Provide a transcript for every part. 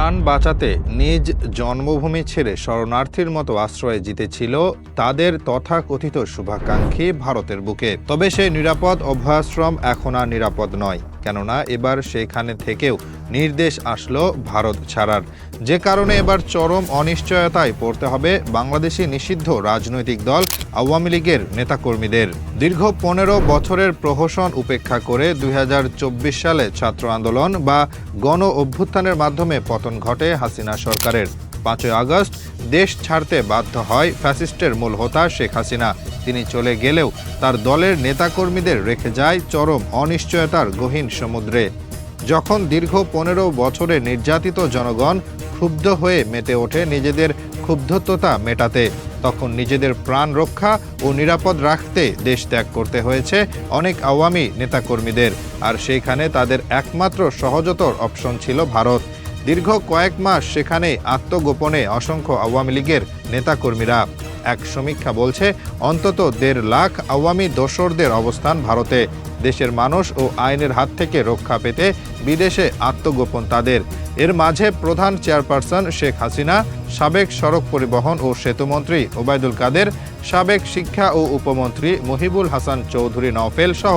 প্রাণ বাঁচাতে নিজ জন্মভূমি ছেড়ে শরণার্থীর মতো আশ্রয়ে জিতেছিল তাদের তথাকথিত শুভাকাঙ্ক্ষী ভারতের বুকে। তবে সেই নিরাপদ অভয়াশ্রম এখন আর নিরাপদ নয়, কেননা এবার সেখানে থেকেও নির্দেশ আসলো ভারত ছাড়ার। যে কারণে এবার চরম অনিশ্চয়তায় পড়তে হবে বাংলাদেশি নিষিদ্ধ রাজনৈতিক দল আওয়ামী লীগের নেতাকর্মীদের দীর্ঘ পনেরো বছরের প্রহসন উপেক্ষা করে দুই হাজার চব্বিশ সালে ছাত্র আন্দোলন বা গণ অভ্যুত্থানের মাধ্যমে পতন ঘটে হাসিনা সরকারের। পাঁচই আগস্ট, দেশ ছাড়তে বাধ্য হয় ফ্যাসিস্টের মূল হোতা শেখ হাসিনা। তিনি চলে গেলেও তার দলের নেতাকর্মীদের রেখে যায় চরম অনিশ্চয়তার গহীন সমুদ্রে। যখন দীর্ঘ পনেরো বছরে নির্যাতিত জনগণ ক্ষুব্ধ হয়ে মেতে ওঠে নিজেদের ক্ষুব্ধতা মেটাতে তখন নিজেদের প্রাণ রক্ষা ও নিরাপদ রাখতে দেশ ত্যাগ করতে হয়েছে অনেক আওয়ামী নেতাকর্মীদের। আর সেইখানে তাদের একমাত্র সহজতর অপশন ছিল ভারত। দীর্ঘ কয়েক মাস সেখানে আত্মগোপনে অসংখ্য আওয়ামী লীগের নেতাকর্মীরা। এক সমীক্ষা বলছে, অন্তত দেড় লাখ আওয়ামী দোসরদের অবস্থান ভারতে। দেশের মানুষ ও আইনের হাত থেকে রক্ষা পেতে বিদেশে আত্মগোপন তাদের। এর মাঝে প্রধান চেয়ারপারসন শেখ হাসিনা, সাবেক সড়ক পরিবহন ও সেতুমন্ত্রী ওবায়দুল কাদের, সাবেক শিক্ষা ও উপমন্ত্রী মহিবুল হাসান চৌধুরী নওফেল সহ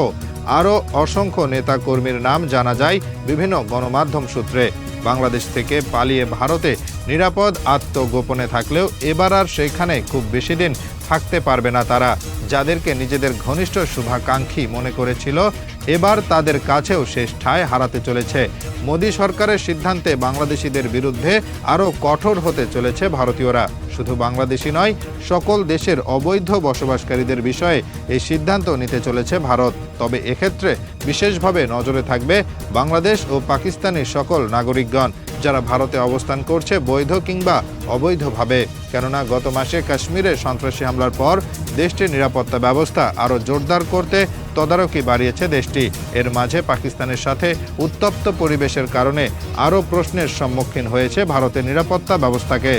আরও অসংখ্য নেতাকর্মীর নাম জানা যায় বিভিন্ন গণমাধ্যম সূত্রে। বাংলাদেশ থেকে পালিয়ে ভারতে নিরাপদ আত্মগোপনে থাকলেও এবার আর সেখানে খুব বেশি দিন থাকতে পারবে না তারা। যাদেরকে নিজেদের ঘনিষ্ঠ শুভাকাঙ্ক্ষী মনে করেছিল, এবার তাদের কাছেও শেষ ঠায় হারাতে চলেছে। মোদী সরকারের সিদ্ধান্তে বাংলাদেশিদের বিরুদ্ধে আরও কঠোর হতে চলেছে ভারতীয়রা। শুধু বাংলাদেশি নয়, সকল দেশের অবৈধ বসবাসকারীদের বিষয়ে এই সিদ্ধান্ত নিতে চলেছে ভারত। তবে এক্ষেত্রে বিশেষভাবে নজরে থাকবে বাংলাদেশ ও পাকিস্তানের সকল নাগরিকগণ। যারা ভারতে অবস্থান করছে বৈধ কিংবা অবৈধভাবে। কেননা গত মাসে কাশ্মীরে সন্ত্রাসী হামলার পর দেশটির নিরাপত্তা ব্যবস্থা আরও জোরদার করতে তদারকি বাড়িয়েছে দেশটি। এর মাঝে পাকিস্তানের সাথে উত্তপ্ত পরিবেশের কারণে আরও প্রশ্নের সম্মুখীন হয়েছে ভারতের নিরাপত্তা ব্যবস্থাকে।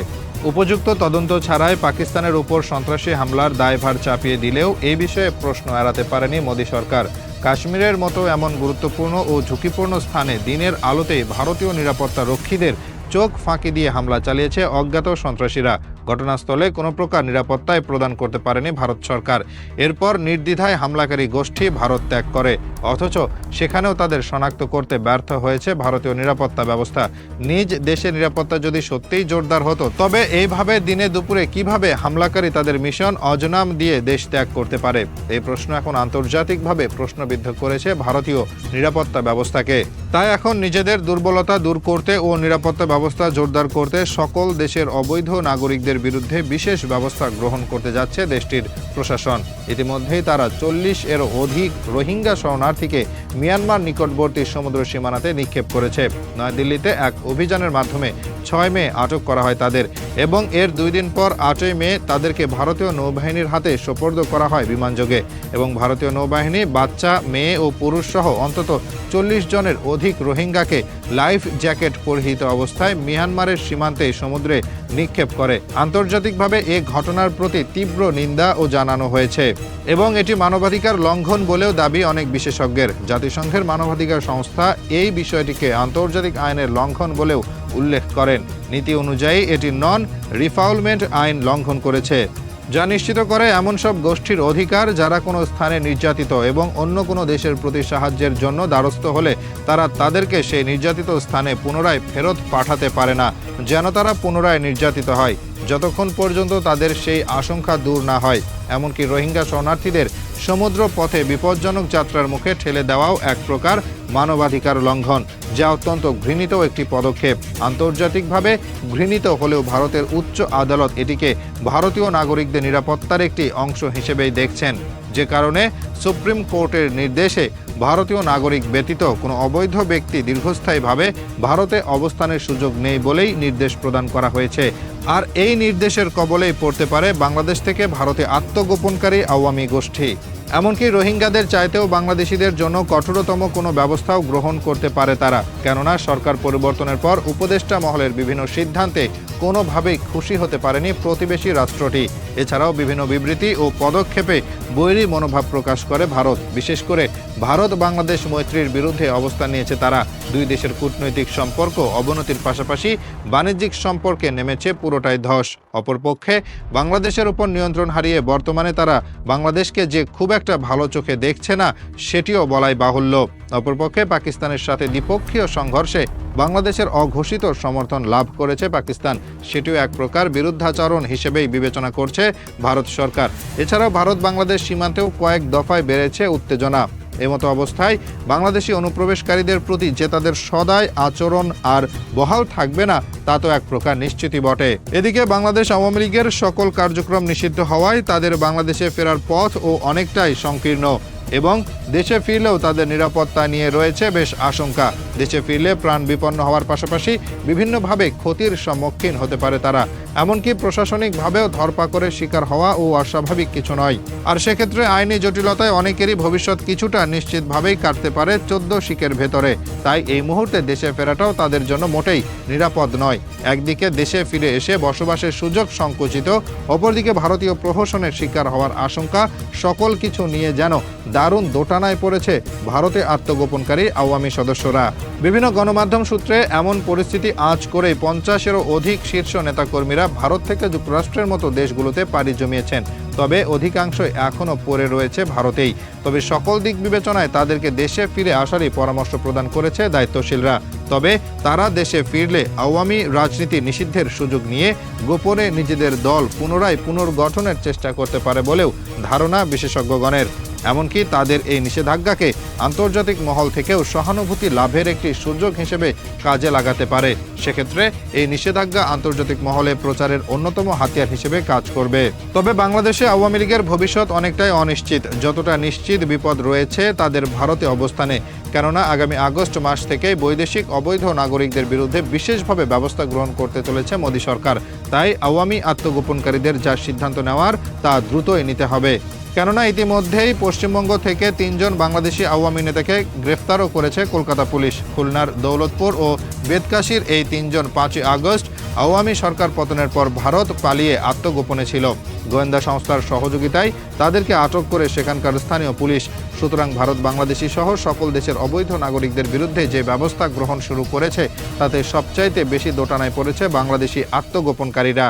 উপযুক্ত তদন্ত ছাড়াই পাকিস্তানের উপর সন্ত্রাসী হামলার দায়ভার চাপিয়ে দিলেও এই বিষয়ে প্রশ্ন এড়াতে পারেনি মোদী সরকার। কাশ্মীরের মতো এমন গুরুত্বপূর্ণ ও ঝুঁকিপূর্ণ স্থানে দিনের আলোতে ভারতীয় নিরাপত্তা রক্ষীদের চোখ ফাঁকি দিয়ে হামলা চালিয়েছে অজ্ঞাত সন্ত্রাসীরা। ঘটনাস্থলে কোনো প্রকার নিরাপত্তায় প্রদান করতে পারেনি ভারত সরকার। এরপর নির্দ্বিধায় হামলাকারী গোষ্ঠী ভারত ত্যাগ করে। অথচ সেখানেও তাদের শনাক্ত করতে ব্যর্থ হয়েছে ভারতীয় নিরাপত্তা ব্যবস্থা। নিজ দেশের নিরাপত্তা যদি সত্যিই জোরদার হতো, তবে এইভাবে দিনে দুপুরে কীভাবে হামলাকারী তাদের মিশন অজনাম দিয়ে দেশ ত্যাগ করতে পারে? এই প্রশ্ন এখন আন্তর্জাতিকভাবে প্রশ্নবিদ্ধ করেছে ভারতীয় নিরাপত্তা ব্যবস্থাকে। তাই এখন নিজেদের দুর্বলতা দূর করতে ও নিরাপত্তা ব্যবস্থা জোরদার করতে সকল দেশের অবৈধ নাগরিকদের বিরুদ্ধে বিশেষ ব্যবস্থা গ্রহণ করতে যাচ্ছে দেশটির প্রশাসন। ইতিমধ্যেই তারা চল্লিশ এর অধিক রোহিঙ্গা শরণার্থীকে মিয়ানমার নিকটবর্তী সমুদ্র সীমানাতে নিক্ষেপ করেছে। নয়াদিল্লিতে এক অভিযানের মাধ্যমে ছয় মে আটক করা হয় তাদের এবং এর দুই দিন পর আটই মে তাদেরকে ভারতীয় নৌবাহিনীর হাতে সোপর্দ করা হয় বিমানযোগে এবং ভারতীয় নৌবাহিনী, বাচ্চা, মেয়ে ও পুরুষ সহ অন্তত চল্লিশ জনের অধিক রোহিঙ্গাকে লাইফ জ্যাকেট পরিহিত অবস্থায় মিয়ানমারের সীমান্তে সমুদ্রে নিক্ষেপ করে। আন্তর্জাতিকভাবে এ ঘটনার প্রতি তীব্র নিন্দা ও জানানো হয়েছে এবং এটি মানবাধিকার লঙ্ঘন বলেও দাবি অনেক বিশেষজ্ঞের জাতিসংঘের মানবাধিকার সংস্থা এই বিষয়টিকে আন্তর্জাতিক আইনের লঙ্ঘন বলেও উল্লেখ করেন। নীতি অনুযায়ী এটি নন রিফাউলমেন্ট আইন লঙ্ঘন করেছে। যা নিশ্চিত করে এমন সব গোষ্ঠীর অধিকার যারা কোনো স্থানে নির্যাতিত এবং অন্য কোনো দেশের প্রতি সাহায্যের জন্য দ্বারস্থ হলে তারা তাদেরকে সেই নির্যাতিত স্থানে পুনরায় ফেরত পাঠাতে পারে না, যেন তারা পুনরায় নির্যাতিত হয়। যতক্ষণ পর্যন্ত তাদের সেই আশঙ্কা দূর না হয়। এমনকি রোহিঙ্গা শরণার্থীদের সমুদ্র পথে বিপজ্জনক যাত্রার মুখে ঠেলে দেওয়াও এক প্রকার মানবাধিকার লঙ্ঘন, যা অত্যন্ত ঘৃণিত একটি পদক্ষেপ। আন্তর্জাতিকভাবে ঘৃণিত হলেও ভারতের উচ্চ আদালত এটিকে ভারতীয় নাগরিকদের নিরাপত্তার একটি অংশ হিসেবেই দেখছেন। যে কারণে সুপ্রিম কোর্টের নির্দেশে ভারতীয় নাগরিক ব্যতীত কোনো অবৈধ ব্যক্তি দীর্ঘস্থায়ীভাবে ভারতে অবস্থানের সুযোগ নেই বলেই নির্দেশ প্রদান করা হয়েছে। আর এই নির্দেশের কবলেই পড়তে পারে বাংলাদেশ থেকে ভারতে আত্মগোপনকারী আওয়ামী গোষ্ঠী। এমনকি রোহিঙ্গাদের চাইতেও বাংলাদেশিদের জন্য কঠোরতম কোনো ব্যবস্থাও গ্রহণ করতে পারে তারা। কেননা, সরকার পরিবর্তনের পর উপদেষ্টা মহলের বিভিন্ন সিদ্ধান্তে কোনোভাবেই খুশি হতে পারেনি প্রতিবেশী রাষ্ট্রটি। এছাড়াও বিভিন্ন বিবৃতি ও পদক্ষেপে বৈরী মনোভাব প্রকাশ করে ভারত। বিশেষ করে ভারত বাংলাদেশ মৈত্রীর বিরুদ্ধে অবস্থান নিয়েছে তারা। দুই দেশের কূটনৈতিক সম্পর্ক অবনতির পাশাপাশি বাণিজ্যিক সম্পর্কে নেমেছে পুরোটাই ধস। অপরপক্ষে বাংলাদেশের উপর নিয়ন্ত্রণ হারিয়ে বর্তমানে তারা বাংলাদেশকে যে খুব একটা ভালো চোখে দেখছে না, সেটিও বলাই বাহুল্য। অপরপক্ষে পাকিস্তানের সাথে দ্বিপক্ষীয় সংঘর্ষে বাংলাদেশের অঘোষিত সমর্থন লাভ করেছে পাকিস্তান। সেটিও এক প্রকার বিরুদ্ধাচরণ হিসেবেই বিবেচনা করছে ভারত সরকার। এছাড়াও ভারত বাংলাদেশ সীমান্তেও কয়েক দফায় বেড়েছে উত্তেজনা। এমতো অবস্থায় বাংলাদেশি অনুপ্রবেশকারীদের প্রতি যে তাদের সদায় আচরণ আর বহাল থাকবে না, তা তো এক প্রকার নিশ্চিতই বটে। এদিকে বাংলাদেশ আওয়ামী লীগের সকল কার্যক্রম নিষিদ্ধ হওয়ায় তাদের বাংলাদেশে ফেরার পথ ও অনেকটাই সংকীর্ণ এবং দেশে ফিরলেও তাদের নিরাপত্তা নিয়ে রয়েছে বেশ আশঙ্কা। দেশে ফিরলে প্রাণ বিপন্ন হওয়ার পাশাপাশি বিভিন্নভাবে ক্ষতির সম্মুখীন হতে পারে তারা। এমনকি প্রশাসনিকভাবেও ধরপাকড়ের শিকার হওয়া ও অস্বাভাবিক কিছু নয়। আর সেক্ষেত্রে আইনি জটিলতায় অনেকেরই ভবিষ্যৎ কিছুটা নিশ্চিতভাবেই কাটতে পারে চোদ্দ শিকের ভেতরে। তাই এই মুহূর্তে দেশে ফেরাটাও তাদের জন্য মোটেই নিরাপদ নয়। একদিকে দেশে ফিরে এসে বসবাসের সুযোগ সংকুচিত, অপরদিকে ভারতীয় প্রহসনের শিকার হওয়ার আশঙ্কা, সকল কিছু নিয়ে যেন দারুণ দোটানায় পড়েছে ভারতে আত্মগোপনকারী আওয়ামী সদস্যরা। বিভিন্ন গণমাধ্যম সূত্রে এমন পরিস্থিতি আঁচ করে পঞ্চাশেরও অধিক শীর্ষ নেতাকর্মীরা ভারত থেকে যুক্তরাষ্ট্রের মতো দেশগুলোতে পাড়ি জমিয়েছেন। তবে অধিকাংশই এখনও পড়ে রয়েছে ভারতেই। তবে সকল দিক বিবেচনায় তাদেরকে দেশে ফিরে আসারই পরামর্শ প্রদান করেছে দায়িত্বশীলরা। তবে তারা দেশে ফিরলে আওয়ামী রাজনীতি নিষিদ্ধের সুযোগ নিয়ে গোপনে নিজেদের দল পুনরায় পুনর্গঠনের চেষ্টা করতে পারে বলেও ধারণা বিশেষজ্ঞগণের। এমনকি তাদের এই নিষেধাজ্ঞাকে আন্তর্জাতিক মহল থেকেও সহানুভূতি লাভের একটি সুযোগ হিসেবে কাজে লাগাতে পারে। সেক্ষেত্রে এই নিষেধাজ্ঞা আন্তর্জাতিক মহলে প্রচারের অন্যতম হাতিয়ার হিসেবে কাজ করবে। তবে বাংলাদেশে আওয়ামী লীগের ভবিষ্যৎ অনেকটাই অনিশ্চিত। যতটা নিশ্চিত বিপদ রয়েছে, তাদের ভারতে অবস্থানে। কেননা, আগামী আগস্ট মাস থেকে বৈদেশিক অবৈধ নাগরিকদের বিরুদ্ধে বিশেষভাবে ব্যবস্থা গ্রহণ করতে চলেছে মোদী সরকার। তাই আওয়ামী আত্মগোপনকারীদের যা সিদ্ধান্ত নেওয়ার, তা দ্রুতই নিতে হবে। কেননা ইতিমধ্যেই পশ্চিমবঙ্গ থেকে তিনজন বাংলাদেশি আওয়ামী নেতাকে গ্রেফতারও করেছে কলকাতা পুলিশ। খুলনার দৌলতপুর ও বেদকাশির এই তিনজন পাঁচই আগস্ট আওয়ামী সরকার পতনের পর ভারত পালিয়ে আত্মগোপনে ছিল। গোয়েন্দা সংস্থার সহযোগিতায় তাদেরকে আটক করে সেখানকার স্থানীয় পুলিশ। সুতরাং ভারত বাংলাদেশি সহ সকল দেশের অবৈধ নাগরিকদের বিরুদ্ধে যে ব্যবস্থা গ্রহণ শুরু করেছে, তাতে সবচাইতে বেশি দোটানায় পড়েছে বাংলাদেশি আত্মগোপনকারীরা।